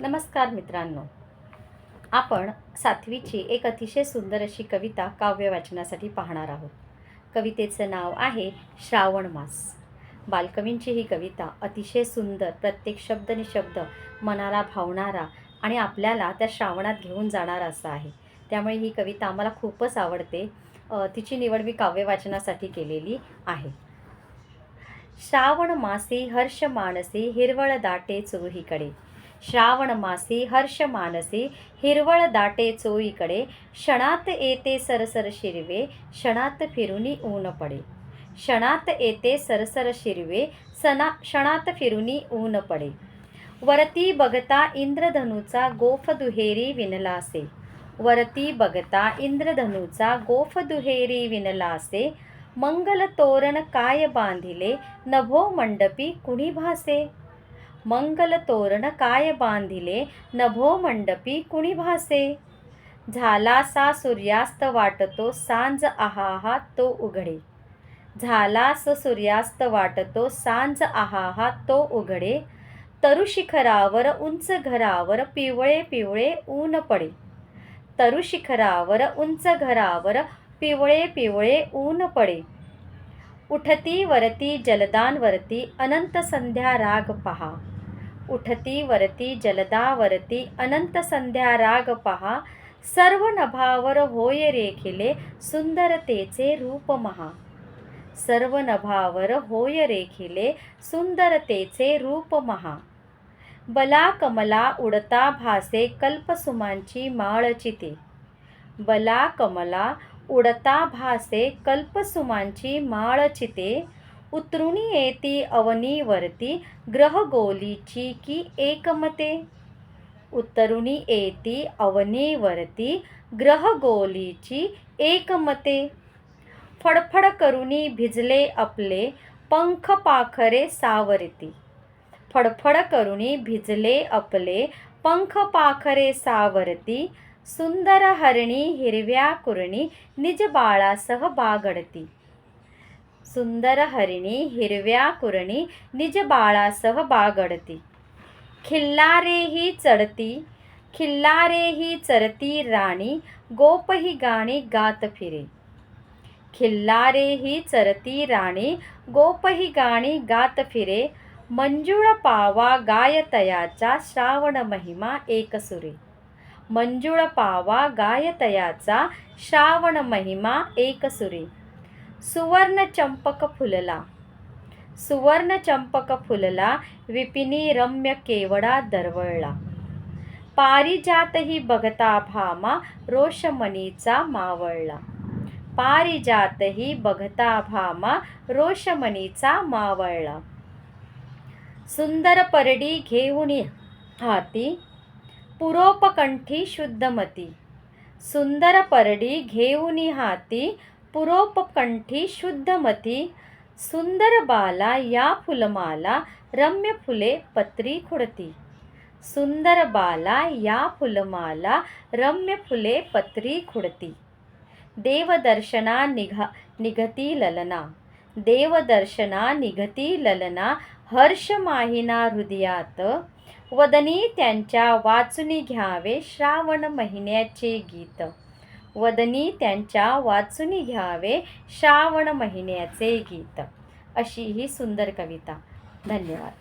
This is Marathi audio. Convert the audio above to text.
नमस्कार मित्रांनो. आपण सातवीची एक अतिशय सुंदर अशी कविता काव्य वाचनासाठी पाहणार आहोत. कवितेचं नाव आहे श्रावण मास. बालकवींची ही कविता अतिशय सुंदर प्रत्येक शब्द निशब्द मनाला भावणारा आणि आपल्याला त्या श्रावणात घेऊन जाणारा असा आहे. त्यामुळे ही कविता आम्हाला खूपच आवडते. तिची निवड मी काव्य वाचनासाठी केलेली आहे. श्रावण मासे हर्ष मानसी हिरवळ दाटे चोहीकडे श्रावण मासी हर्ष मानसी हिरवळ दाटे चोईकडे क्षणात येते सरसर शिरवे क्षणात फिरुनी ऊन पडे क्षणात येते सरसर शिरवे सणा क्षणात फिरुनी ऊन पडे वरती बघता इंद्रधनुचा गोफ दुहेरी विनलासे वरती बघता इंद्रधनुचा गोफ दुहेरी विनलासे मंगल तोरण काय बांधिले नभो मंडपी कुणी भासे मंगल तोरण काय बांधिले नभो मंडपी कुणी भासे झालासा सूर्यास्त वाटतो सांज आहाहा तो उघडे. झालास सूर्यास्त वाटतो सांज आहाहा तो उघडे. तरुशिखरावर उंच घरावर पिवळे पिवळे ऊन पडे. तरुशिखरावर उंच घरावर पिवळे पिवळे ऊन पडे. उठती वरती जलदानवरती अनंत संध्या राग पहा. उठती वरती जलदावरती अनंत संध्या राग पहा सर्व नभावर होय रेखिले सुंदरतेचे रूप महा. सर्व नभावर होय रेखिले सुंदरतेचे रूप महा. बला कमला उडता भासे कल्पसुमांची माळ चिते. बला कमला उडता भासे कल्पसुमांची माळ चिते उतरुणी येती अवनीवरती ग्रहगोलीची की एकमते? उतरुणी येती अवनीवरती ग्रहगोलीची एकमते. फडफड करुणी भिजले आपले पंख पाखरे सावरती. फडफड करुणी भिजले आपले पंख पाखरे सावरती. सुंदर हरणी हिरव्या कुरणी निज बाळासह बागडती. सुंदर हरिणी हिरव्या कुरणी निज बाळासह बागडती खिल्लारेही चढती खिल्लारेही चरती राणी गोपही गाणी गात फिरे खिल्लारेही चरती राणी गोपही गाणी गात फिरे मंजुळ पावा गायतयाचा श्रावण महिमा एकसुरे मंजुळ पावा गायतयाचा श्रावण महिमा एकसुरे सुवर्ण चंपक फुलला. सुवर्ण चंपक फुलला विपिनी रम्य केवडा दरवळला. पारिजातही बघता भामा रोषमणीचा मावळला. पारिजातही बघता भामा रोषमणीचा मावळला. सुंदर परडी घेऊन हाती पुरोपकंठी शुद्धमती. सुंदर परडी घेऊन हाती पुरोपकंठी शुद्धमती सुंदर बाला या फुलमाला रम्य फुले पत्री खुडती. सुंदर बाला या फुलमाला रम्य फुले पत्री खुडती. देवदर्शना निघा निघती ललना. देवदर्शना निघती ललना हर्ष माहिना हृदयात. वदनी त्यांच्या वाचुनी घ्यावे श्रावण महिन्याचे गीत. वदनी त्यांच्या वाचुनी घ्यावे श्रावण महिन्याचे गीत. अशी ही सुंदर कविता. धन्यवाद.